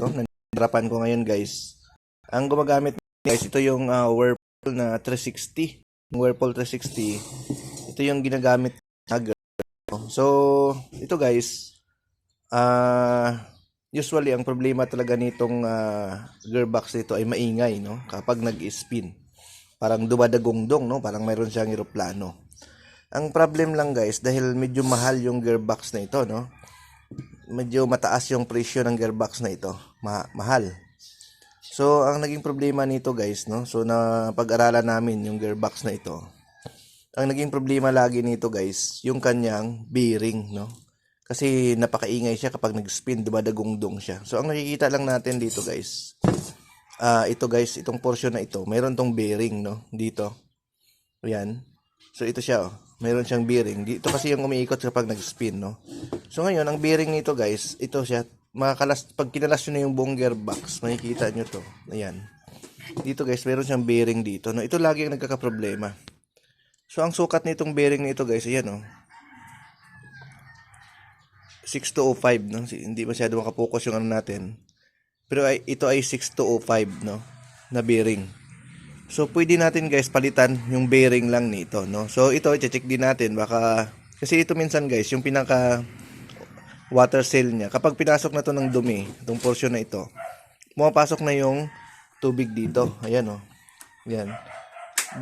no, nandrapan ko ngayon guys. Ang gumagamit guys, ito yung uh, Whirlpool na 360. Yung Whirlpool 360. Ito yung ginagamit na. So, ito guys, ah usually ang problema talaga nitong uh, gearbox nito ay maingay no kapag nag-spin. Parang dumadagongdong no, parang mayroon siyang eroplano. Ang problem lang guys dahil medyo mahal yung gearbox na ito no. Medyo mataas yung presyo ng gearbox na ito. Ma- mahal. So, ang naging problema nito guys, no? So, na pag-aralan namin yung gearbox na ito. Ang naging problema lagi nito guys, yung kanyang bearing, no? Kasi napakaingay siya kapag nag-spin, dumadagongdong siya. So, ang nakikita lang natin dito guys, ah ito guys, itong portion na ito, mayroon tong bearing, no? Dito. Ayan. So, ito siya, oh. Mayroon siyang bearing. Dito kasi yung umiikot kapag nag-spin, no? So, ngayon, ang bearing nito guys, ito siya, makakalas, pag kinalas nyo na yung buong gearbox, makikita nyo to. Ayan. Dito guys, meron siyang bearing dito. No? Ito lagi ang nagkakaproblema. So, ang sukat nitong bearing nito guys, ayan oh. 6205, no? Hindi masyado makapokus yung ano natin. Pero ay, ito ay 6205, no? Na bearing. So, pwede natin guys palitan yung bearing lang nito, no? So, ito, i-check din natin. Baka, kasi ito minsan guys, yung pinaka water cell niya. Kapag pinasok na to ng dumi, itong portion na ito, pumapasok na yung tubig dito. Ayan, oh. Ayan.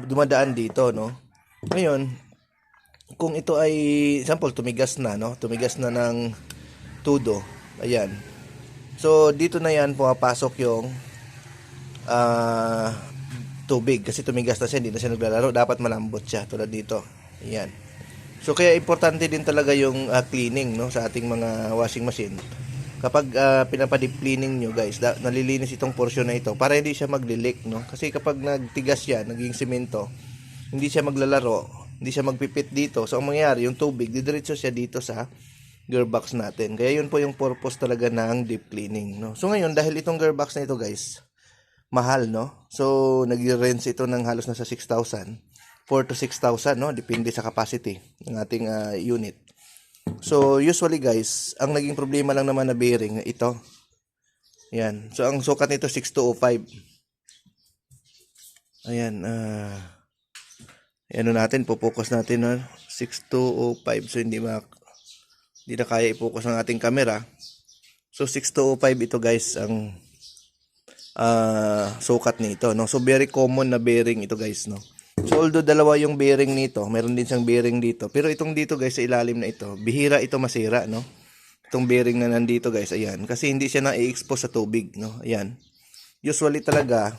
Dumadaan dito, no? Ngayon, kung ito ay, example, tumigas na, no? Tumigas na ng tudo. Ayan. So, dito na yan, pumapasok yung ah tubig. Kasi tumigas na siya, hindi na siya naglalaro. Dapat malambot siya, tulad dito. Ayan. So, kaya importante din talaga yung ah, cleaning, no? Sa ating mga washing machine. Kapag uh, pinapadip cleaning nyo, guys, da- nalilinis itong portion na ito para hindi siya magli-leak, no? Kasi kapag nagtigas siya, naging simento, hindi siya maglalaro, hindi siya magpipit dito. So, ang mangyayari, yung tubig, didiretso siya dito sa gearbox natin. Kaya yun po yung purpose talaga ng deep cleaning, no? So, ngayon, dahil itong gearbox na ito, guys, mahal, no? So, nag-rinse ito ng halos nasa 6,000. 4 to 6,000, no? Depende sa capacity ng ating ah, unit. So, usually guys, ang naging problema lang naman na bearing, ito. Yan. So, ang sukat nito 6205. Ayan. ah ano natin, pupokus natin no? 6205. So, hindi ma hindi na kaya i-focus ng ating camera. So, 6205 ito guys, ang ah sukat nito. No? So, very common na bearing ito guys. No? So, although dalawa yung bearing nito, meron din siyang bearing dito. Pero itong dito guys, sa ilalim na ito, bihira ito masira. No? Itong bearing na nandito guys, ayan. Kasi hindi siya na-expose sa tubig. No? Ayan. Usually talaga,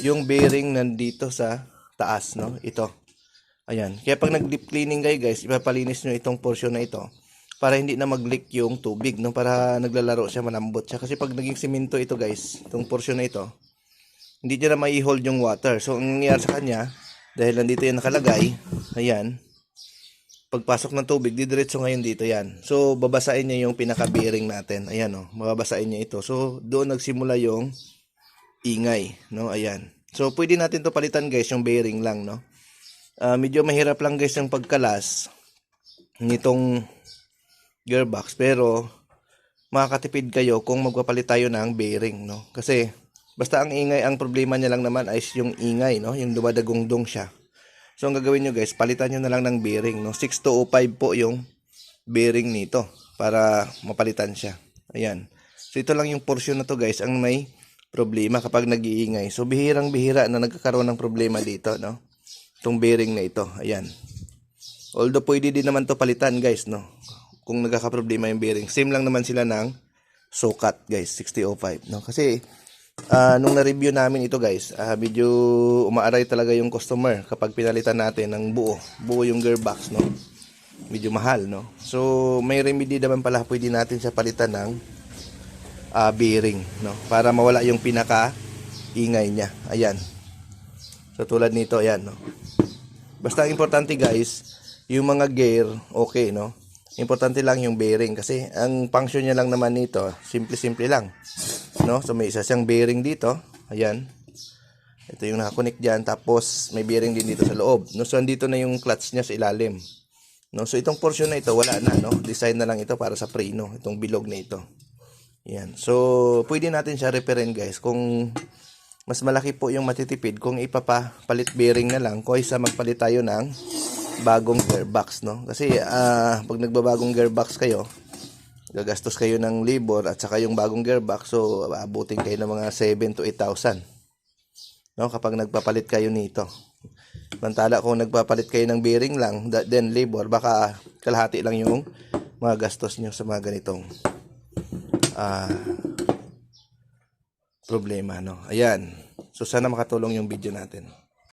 yung bearing nandito sa taas. No? Ito. Ayan. Kaya pag nag-deep cleaning kayo guys, ipapalinis nyo itong portion na ito para hindi na mag-leak yung tubig, no? Para naglalaro siya, malambot siya. Kasi pag naging simento ito, guys, itong portion na ito, hindi niya na mai-hold yung water. So, ang nangyayari sa kanya, dahil nandito yan nakalagay, ayan, pagpasok ng tubig, didiretso ngayon dito yan. So, babasain niya yung pinaka-bearing natin. Ayan, oh, mababasain niya ito. So, doon nagsimula yung ingay, no? Ayan. So, pwede natin to palitan, guys, yung bearing lang, no? Ah, medyo mahirap lang, guys, yung pagkalas nitong gearbox pero makakatipid kayo kung magpapalit tayo ng bearing no? Kasi basta ang ingay ang problema niya lang naman ay yung ingay no? Yung dumadagongdong siya. So ang gagawin nyo guys palitan nyo na lang ng bearing no? 6205 po yung bearing nito para mapalitan siya. Ayan. So ito lang yung portion na to guys ang may problema kapag nag-iingay. So bihirang bihira na nagkakaroon ng problema dito no? Itong bearing na ito. Ayan. Although pwede din naman to palitan guys no kung nagkakaproblema yung bearing. Same lang naman sila ng sukat, guys, 6005, no? Kasi ah, nung na-review namin ito, guys, ah, medyo umaaray talaga yung customer kapag pinalitan natin ng buo, buo yung gearbox, no? Medyo mahal, no? So, may remedy naman pala pwede natin siya palitan ng ah, bearing, no? Para mawala yung pinaka ingay niya. Ayan. So, tulad nito, ayan, no? Basta importante, guys, yung mga gear, okay, no? Importante lang yung bearing kasi ang function niya lang naman nito, simple-simple lang. No? So may isa siyang bearing dito. Ayan. Ito yung nakakonect diyan tapos may bearing din dito sa loob. No? So andito na yung clutch niya sa ilalim. No? So itong portion na ito wala na, no? Design na lang ito para sa preno, itong bilog na ito. Yan. So, pwede natin siya reparin guys. Kung mas malaki po yung matitipid, kung ipapapalit bearing na lang, kaysa magpalit tayo ng bagong gearbox, no? Kasi, ah, pag nagbabagong gearbox kayo, gagastos kayo ng labor at saka yung bagong gearbox, so, abutin kayo ng mga 7 to 8,000. No? Kapag nagpapalit kayo nito. Mantala kung nagpapalit kayo ng bearing lang, then labor, baka kalahati lang yung mga gastos nyo sa mga ganitong ah problema, no? Ayan. So, sana makatulong yung video natin.